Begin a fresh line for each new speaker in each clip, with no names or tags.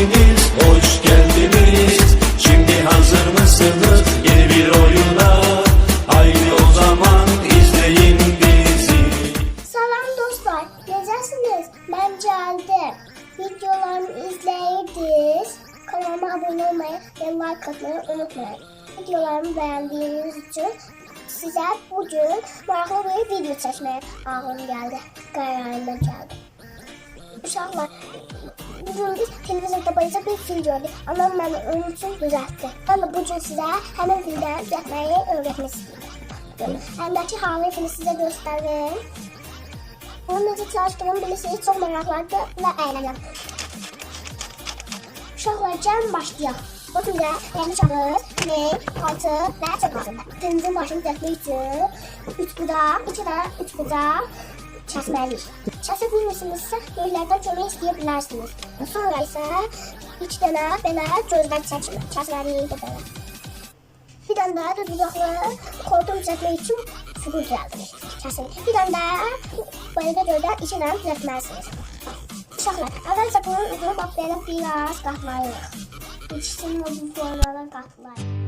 geldiniz, hoş geldiniz. Şimdi hazır mısınız yeni bir oyuna? Haydi o zaman izleyin bizi.
Salam dostlar, necəsiniz? Mən gəldim. Videolarımı izləyirdiniz. Kanalıma abunə olmayı və like atmayı unutmayın. Videolarımı bəyəndiyiniz üçün sizə bugün maraqlı bir video çəkməyə ağlım gəldi. Qərarıma gəldi. Uşaqlar, bugün biz televizorda bayıca bir film gördük. Anam məni onun üçün düzəltdi. Mən də bugün sizə həmin filmdən düzəltməyi öyrətmək istəyirəm. Əlimdəki halı filmi sizə göstərim. Onun necə çalışdığımı bilirsiniz, çox maraqlıdır və əylənirəm. Uşaqlar, gəlin başlayaq. Bu filmdə rəngli kağız, renk, altı və çox lazımdır. Filmimizin başını düzəltmək üçün 3 budaq, 2 də 3 budaq kəsməliyik. Kəsə bilmirsinizsə, böyüklərdən kömək istəyə bilərsiniz. Sonra isə 2 dənə belə gözdən çəkmə, kəsməliyik belə. Bir dənə də düz budaqlı koltuq düzəltmək üçün çubuq düzəltdik. Kəsin. Bir dənə də belə göldən iki dənə düzəltməlisiniz. Uşaqlar, əvvəlcə bunun üzünü bax belə biraz qatlayırıq. İkisini bu formada qatlayırıq.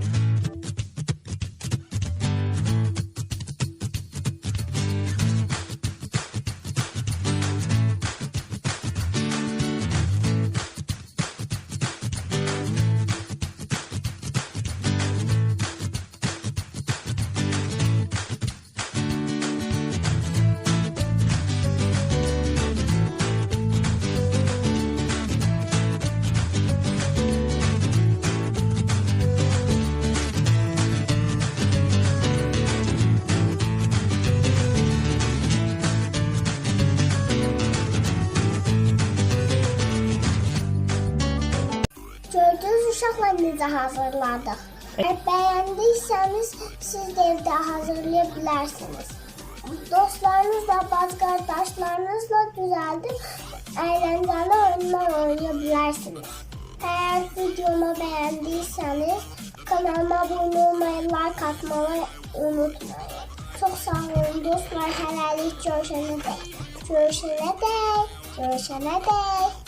Gördüğünüz uşaqlar necə hazırladıq. Əgər bəyəndiysəniz, siz də evdə hazırlaya bilərsiniz. Dostlarınızla, baz qardaşlarınızla düzəldib əyləncəli oyunlar oynaya bilərsiniz. Əgər videomu bəyəndiysəniz, kanalıma abunə olmayı, like atmayı unutmayın. Çox sağ olun dostlar, hələlik görüşənə dək. Görüşənə dək, görüşənə dək.